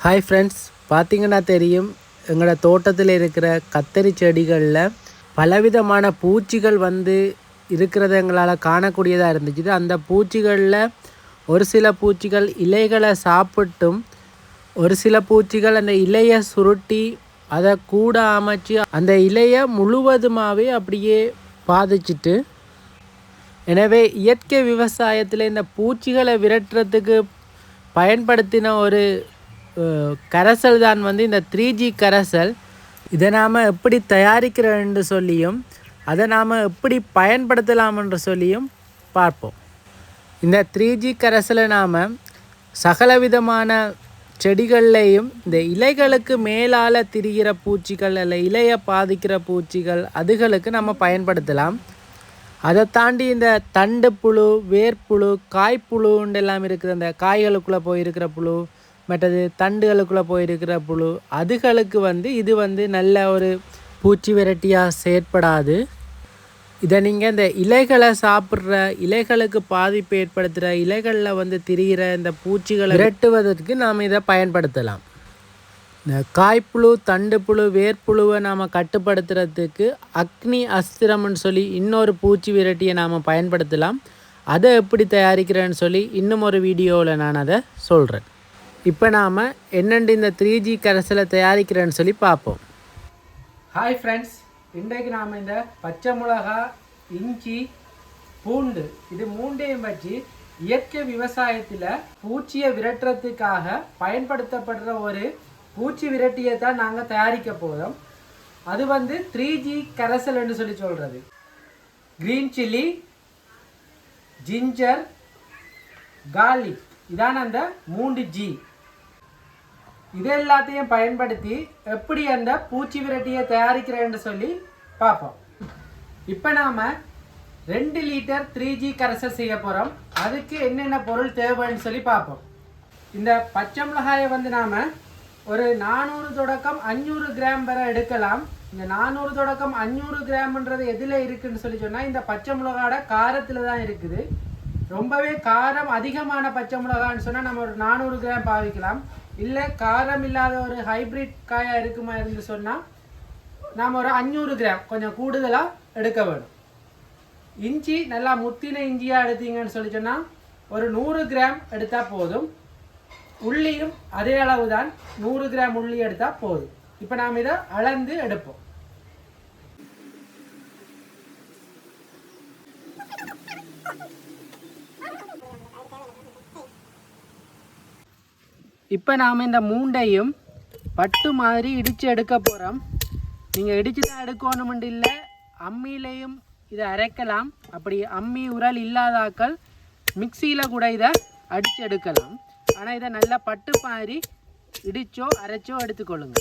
Hi friends பார்த்தீங்கன்னா தெரியும் எங்களோட தோட்டத்தில் இருக்கிற கத்தரி செடிகளில் பலவிதமான பூச்சிகள் வந்து இருக்கிறத எங்களால் காணக்கூடியதாக இருந்துச்சு. அந்த பூச்சிகளில் ஒரு சில பூச்சிகள் இலைகளை சாப்பிட்டும் ஒரு சில பூச்சிகள் அந்த இலையை சுருட்டி அதை கூட அமைச்சு அந்த இலையை முழுவதுமாகவே அப்படியே பாதிச்சிட்டு எனவே இயற்கை விவசாயத்தில் இந்த பூச்சிகளை விரட்டுறதுக்கு பயன்படுத்தின ஒரு கரைசல் தான் வந்து இந்த த்ரீ ஜி கரைசல். இதை நாம் எப்படி தயாரிக்கிறோன்னு சொல்லியும் அதை நாம் எப்படி பயன்படுத்தலாம்ன்ற சொல்லியும் பார்ப்போம். இந்த த்ரீ ஜி கரைசலை நாம் சகலவிதமான செடிகள்லேயும் இந்த இலைகளுக்கு மேலால் திரிகிற பூச்சிகள் அல்ல இலையை பாதிக்கிற பூச்சிகள் அதுகளுக்கு நம்ம பயன்படுத்தலாம். அதை தாண்டி இந்த தண்டு புழு வேர்ப்புழு காய்ப்புழுன்னு எல்லாம் இருக்குது அந்த காய்களுக்குள்ளே போயிருக்கிற புழு மற்றது தண்டுகளுக்குள்ளே போயிருக்கிற புழு அதுகளுக்கு வந்து இது வந்து நல்ல ஒரு பூச்சி விரட்டியாக செயற்படாது. இதை நீங்கள் இந்த இலைகளை சாப்பிட்ற இலைகளுக்கு பாதிப்பு ஏற்படுத்துகிற இலைகளில் வந்து திரிகிற இந்த பூச்சிகளை விரட்டுவதற்கு நாம் இதை பயன்படுத்தலாம். இந்த காய்ப்புழு தண்டுப்புழு வேர்ப்புழுவை நாம் கட்டுப்படுத்துறதுக்கு அக்னி அஸ்திரம்னு சொல்லி இன்னொரு பூச்சி விரட்டியை நாம் பயன்படுத்தலாம். அதை எப்படி தயாரிக்கிறேன்னு சொல்லி இன்னும் ஒரு வீடியோவில் நான் அதை சொல்கிறேன் இப்போ நாம் என்னென்று இந்த த்ரீ ஜி கரைசலை தயாரிக்கிறேன்னு சொல்லி பார்ப்போம் ஹாய் ஃப்ரெண்ட்ஸ் இன்றைக்கு நாம் இந்த பச்சை மிளகா இஞ்சி பூண்டு இது மூண்டையும் வச்சு இயற்கை விவசாயத்தில் பூச்சியை விரட்டுறதுக்காக பயன்படுத்தப்படுற ஒரு பூச்சி விரட்டியை தான் நாங்கள் தயாரிக்க போகிறோம் அது வந்து த்ரீ ஜி கரைசல்னு சொல்லி சொல்கிறது க்ரீன் சில்லி ஜிஞ்சர் கார்லிக் இதான அந்த மூன்று ஜி இது எல்லாத்தையும் பயன்படுத்தி எப்படி அந்த பூச்சி விரட்டியை தயாரிக்கிறேன்னு சொல்லி பார்ப்போம். இப்போ நாம் ரெண்டு லிட்டர் த்ரீ ஜி கரைசல் செய்ய போகிறோம் அதுக்கு என்னென்ன பொருள் தேவைன்னு சொல்லி பார்ப்போம். இந்த பச்சை மிளகாயை வந்து நாம் ஒரு நானூறு தொடக்கம் அஞ்சூறு கிராம் வரை எடுக்கலாம். இந்த நானூறு தொடக்கம் அஞ்சூறு கிராம்ன்றது எதில் இருக்குதுன்னு சொல்லி சொன்னால் இந்த பச்சை மிளகாட காரத்தில் தான் இருக்குது. ரொம்பவே காரம் அதிகமான பச்சை மிளகான்னு சொன்னால் நம்ம ஒரு நானூறு கிராம் பாவிக்கலாம். இல்லை காரம் இல்லாத ஒரு ஹைபிரிட் காயாக இருக்குமா இருந்து சொன்னால் நாம் ஒரு அஞ்சூறு கிராம் கொஞ்சம் கூடுதலாக எடுக்க வேணும். இஞ்சி நல்லா முத்தின இஞ்சியாக எடுத்தீங்கன்னு சொல்லி சொன்னால் ஒரு நூறு கிராம் எடுத்தால் போதும். உள்ளியும் அதே அளவு தான் நூறு கிராம் உள்ளி எடுத்தால் போதும். இப்போ நாம் இதை அளந்து எடுப்போம். இப்போ நாம் இந்த மூண்டையும் பட்டு மாதிரி இடித்து எடுக்க போகிறோம் நீங்கள் இடித்து தான் எடுக்கணுமெண்டு இல்லை அம்மியிலையும் இதை அரைக்கலாம். அப்படி அம்மி உரல் இல்லாதாக்கள் மிக்சியில் கூட இதை அடித்து எடுக்கலாம். ஆனால் இதை நல்லா பட்டு மாதிரி இடிச்சோ அரைச்சோ எடுத்துக்கொள்ளுங்க.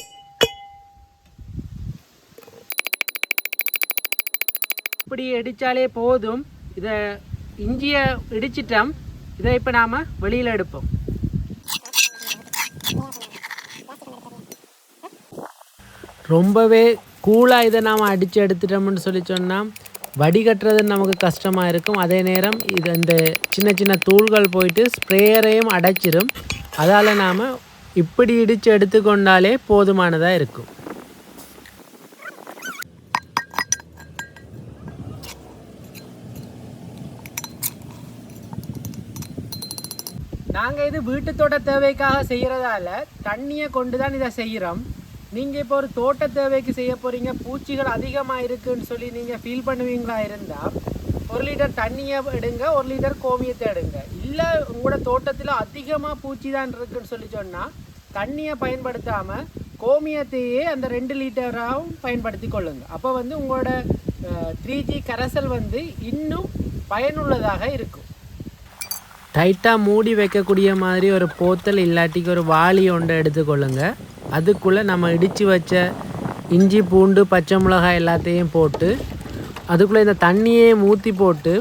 இப்படி இடித்தாலே போதும். இதை இஞ்சியை இடிச்சிட்டோம். இதை இப்போ நாம் வெளியில் எடுப்போம். ரொம்பவே கூலாக இதை நாம் அடித்து எடுத்துட்டோம்னு சொல்லி சொன்னால் வடிகட்டுறது நமக்கு கஷ்டமாக இருக்கும். அதே நேரம் இது இந்த சின்ன சின்ன தூள்கள் போயிட்டு ஸ்ப்ரேயரையும் அடைச்சிரும். அதால் நாம் இப்படி இடித்து எடுத்துக்கொண்டாலே போதுமானதாக இருக்கும். நாங்கள் இது வீட்டு தோட்ட தேவைக்காக செய்கிறதால தண்ணியை கொண்டு தான் இதை செய்கிறோம் நீங்கள் இப்போ ஒரு தோட்ட தேவைக்கு செய்ய போகிறீங்க பூச்சிகள் அதிகமாக இருக்குன்னு சொல்லி நீங்கள் ஃபீல் பண்ணுவீங்களா இருந்தால் ஒரு லிட்டர் தண்ணியை எடுங்க ஒரு லிட்டர் கோமியத்தை எடுங்க. இல்லை உங்களோட தோட்டத்தில் அதிகமாக பூச்சி தான் இருக்குன்னு சொல்லி சொன்னால் தண்ணியை பயன்படுத்தாமல் கோமியத்தையே அந்த ரெண்டு லிட்டராகவும் பயன்படுத்தி கொள்ளுங்க. அப்போ வந்து உங்களோட த்ரீ ஜி கரைசல் வந்து இன்னும் பயனுள்ளதாக இருக்கும். டைட்டாக மூடி வைக்கக்கூடிய மாதிரி ஒரு போத்தல் இல்லாட்டிக்கு ஒரு வாளி ஒன்றை எடுத்துக்கொள்ளுங்கள் அதுக்குள்ளே நம்ம இடித்து வச்ச இஞ்சி பூண்டு பச்சை மிளகாய் எல்லாத்தையும் போட்டு அதுக்குள்ளே இந்த தண்ணியே ஊற்றி போட்டு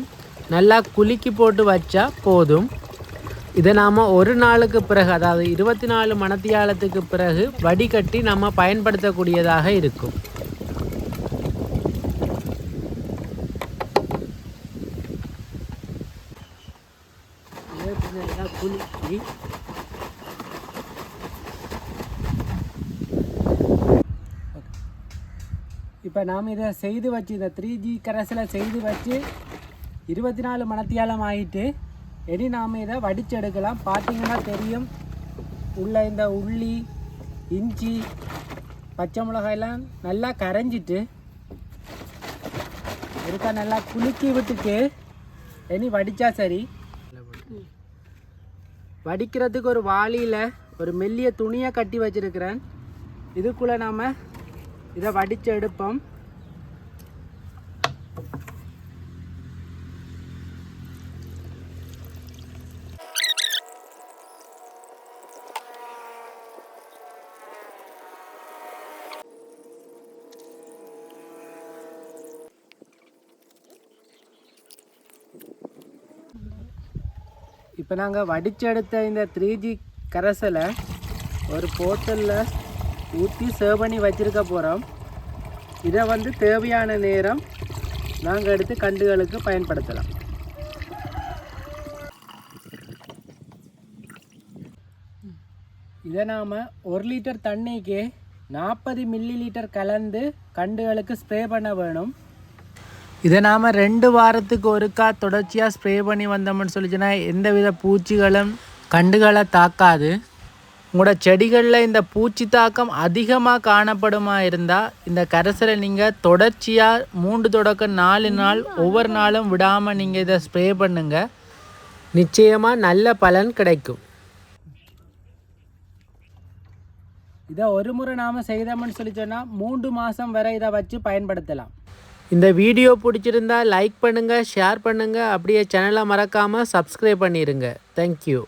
நல்லா குலுக்கி போட்டு வச்சா போதும். இதை நாம் ஒரு நாளுக்கு பிறகு அதாவது இருபத்தி நாலு மணத்தியாலத்துக்கு பிறகு வடிகட்டி நம்ம பயன்படுத்தக்கூடியதாக இருக்கும் இதை கொஞ்சம் நல்லா குலுக்கி இப்போ நாம் இதை செய்து வச்சு இந்த த்ரீ ஜி கரஸில் செய்து வச்சு இருபத்தி நாலு மணத்தியாலம் ஆகிட்டு இனி நாம் இதை வடித்து எடுக்கலாம் பார்த்தீங்கன்னா தெரியும் உள்ள இந்த உள்ளி இஞ்சி பச்சை மிளகாயெல்லாம் நல்லா கரைஞ்சிட்டு இருக்கா நல்லா குலுக்கி விட்டுட்டு இனி வடித்தா சரி. வடிக்கிறதுக்கு ஒரு வாளியில் ஒரு மெல்லிய துணியை கட்டி வச்சிருக்கிறேன். இதுக்குள்ளே நாம் இதை வடித்து எடுப்போம் இப்போ நாங்கள் வடிச்செடுத்த இந்த த்ரீ ஜி கரைசலை ஒரு போட்டலில் ஊற்றி சேவ் பண்ணி வச்சிருக்க போகிறோம் இதை வந்து தேவையான நேரம் நாங்கள் எடுத்து கண்டுகளுக்கு பயன்படுத்தலாம். இதை நாம் ஒரு லிட்டர் தண்ணிக்கு நாற்பது மில்லி லிட்டர் கலந்து கண்டுகளுக்கு ஸ்ப்ரே பண்ண வேணும். இதை நாம் ரெண்டு வாரத்துக்கு ஒருக்கா தொடர்ச்சியாக ஸ்ப்ரே பண்ணி வந்தோம்னு சொல்லிச்சுன்னா எந்தவித பூச்சிகளும் கண்டுகளை தாக்காது. உங்களோட செடிகளில் இந்த பூச்சி தாக்கம் அதிகமாக காணப்படுமா இருந்தால் இந்த கரைசலை நீங்கள் தொடர்ச்சியாக மூன்று தொடக்க நாலு நாள் ஒவ்வொரு நாளும் விடாமல் நீங்கள் இதை ஸ்ப்ரே பண்ணுங்க. நிச்சயமாக நல்ல பலன் கிடைக்கும். இதை ஒரு முறை நாம் செய்தோம்னு சொல்லி சொன்னால் மூன்று மாதம் வரை இதை வச்சு பயன்படுத்தலாம். இந்த வீடியோ பிடிச்சிருந்தா லைக் பண்ணுங்கள் ஷேர் பண்ணுங்கள் அப்படியே சேனலை மறக்காமல் சப்ஸ்கிரைப் பண்ணிடுங்க தேங்க்யூ